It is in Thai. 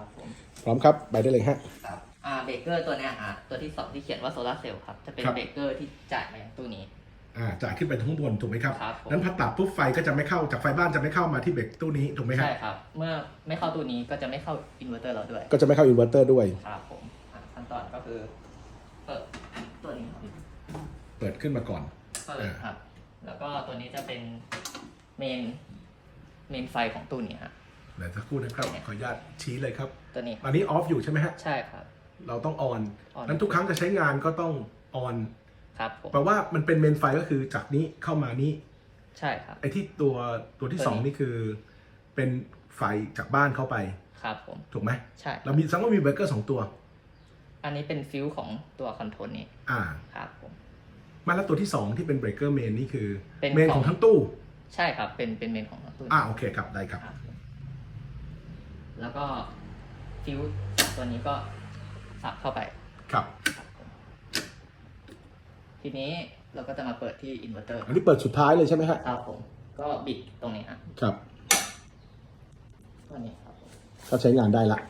ครับผมพร้อมครับไปได้เลยฮะ ครับอ่าเบรกเกอร์ตัวเนี้ยอะตัวที่สองที่เขียนว่าโซลาร์เซลล์ครับจะเป็นครับ เบรกเกอร์ที่จ่ายมาอย่างตู้นี้ อ่าจ่ายขึ้นไปข้างบนถูกไหมครับครับผม นั้นพอตัดปุ๊บไฟก็จะไม่เข้าจากไฟบ้านจะไม่เข้ามาที่เบรกตู้นี้ถูกไหมฮะใช่ครับ เมื่อไม่เข้าตู้นี้ก็จะไม่เข้าอินเวอร์เตอร์เราด้วยก็จะไม่เข้าอินเวอร์เตอร์ด้วย ครับผมอะขั้นตอนก็คือเปิดตัวนี้ครับเปิดขึ้นมาก่อน เปิดครับ แล้วก็ตัวนี้จะเป็นเมนเมนไฟของตู้นี้ฮะ เดี๋ยวสักครู่นะครับขออนุญาตชี้เลยครับ ตัวนี้อันนี้ออฟอยู่ใช่ไหมฮะใช่ครับ เราต้องออน on นั้นทุกครั้งจะใช้งานก็ต้องออนครับผมแปลว่ามันเป็นเมนไฟก็คือจากนี้เข้ามานี้ ใช่ครับ ไอ้ที่ตัวตัวที่ตัวนี้ สองนี่คือ เป็นไฟจากบ้านเข้าไป ครับผม ถูกไหมใช่เรามีสังว่ามีเบรกเกอร์สองตัว อันนี้เป็นฟิวของตัวคอนโทรลนี้อ่าครับผม มาแล้วตัวที่สองที่เป็นเบรกเกอร์เมนนี่คือเป็นเมนขขออง งทั้งตู้ ใช่ครับ เป็นเป็นเมนของตู้อ่านี้โอเคครับได้ครับ ครับผม แล้วก็ฟิวตัวนี้ก็สับเข้าไป ครับ ทีนี้เราก็จะมาเปิดที่อินเวอร์เตอร์อันนี้เปิดสุดท้ายเลยใช่ไหมฮะ ครับผม ก็บิดตรงนี้ฮะครับ ตัวนี้ครับผม ก็ใช้งานได้ละ